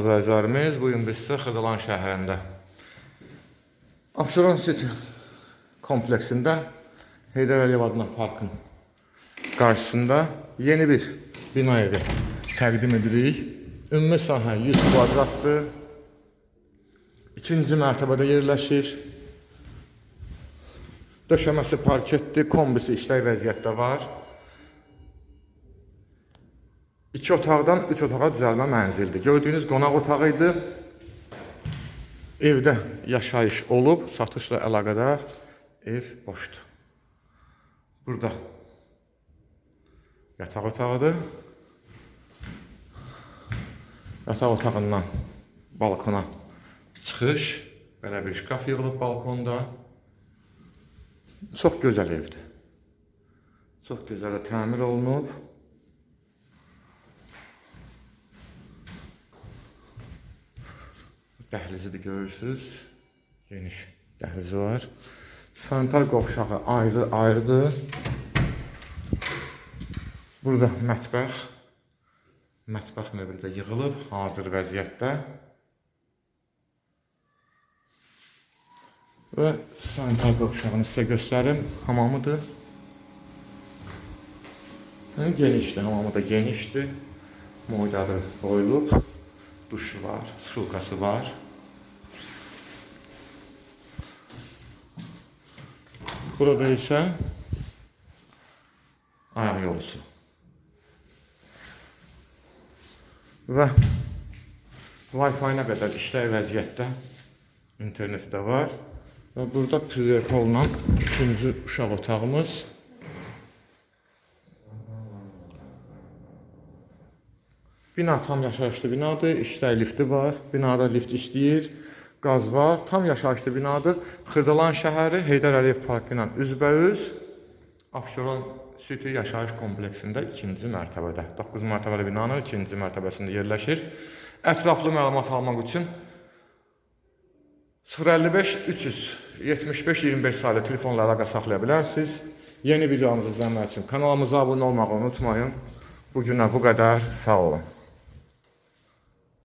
izləyicilərimiz, bu gün biz sizə Xırdalan şəhərində Abşeron City kompleksində Heydər Əliyev adına parkın qarşısında yeni bir bina evi təqdim edirik. Ümumi sahə 100 kvadratdır. İkinci mərtəbədə yerləşir. Döşəməsi parketdir, kombisi işlək vəziyyətdə var. İki otaqdan üç otağa düzəlmə mənzildir. Gördüyünüz qonaq otağı idi. Evdə yaşayış olub, satışla əlaqədar ev boşdur. Burada yataq otağıdır. Yataq otağından balkona çıxış, belə bir şkaf yığılıb balkonda. Çox gözəl evdir. Çox gözəl təmir olunub. Dəhlizi de görürsüz. Geniş dəhlizi var. Sanitar qovşağı ayrı ayrıdır. Burada mətbəx. Mətbəx möbülü də yığılıb hazır vəziyyətdə. Və sanitar qovşağını sizə göstərim. Hamamıdır. Genişdir, hamamı da genişdir. Moydadır qoyulub. Duşu var, şulkası var. Burada isə ayaq yolusu. Və Wi-Fi-nə qədər işlək vəziyyətdə interneti də var. Və burada privet olunan üçüncü uşaq otağımız. Bina tam yaşayışlı binadır, işlək lifti var. Binada lift işləyir, qaz var. Tam yaşayışlı binadır. Xırdalan şəhəri Heydər Əliyev Parkı ilə üzbəüz Abşeron City yaşayış kompleksində ikinci mərtəbədə. 9 mərtəbəli binanın ikinci mərtəbəsində yerləşir. Ətraflı məlumat almaq üçün 055 375 25 saylı telefonla əlaqə saxlaya bilərsiniz. Yeni videomuzu izləmək üçün kanalımıza abunə olmağı unutmayın. Bu günə bu qədər. Sağ olun.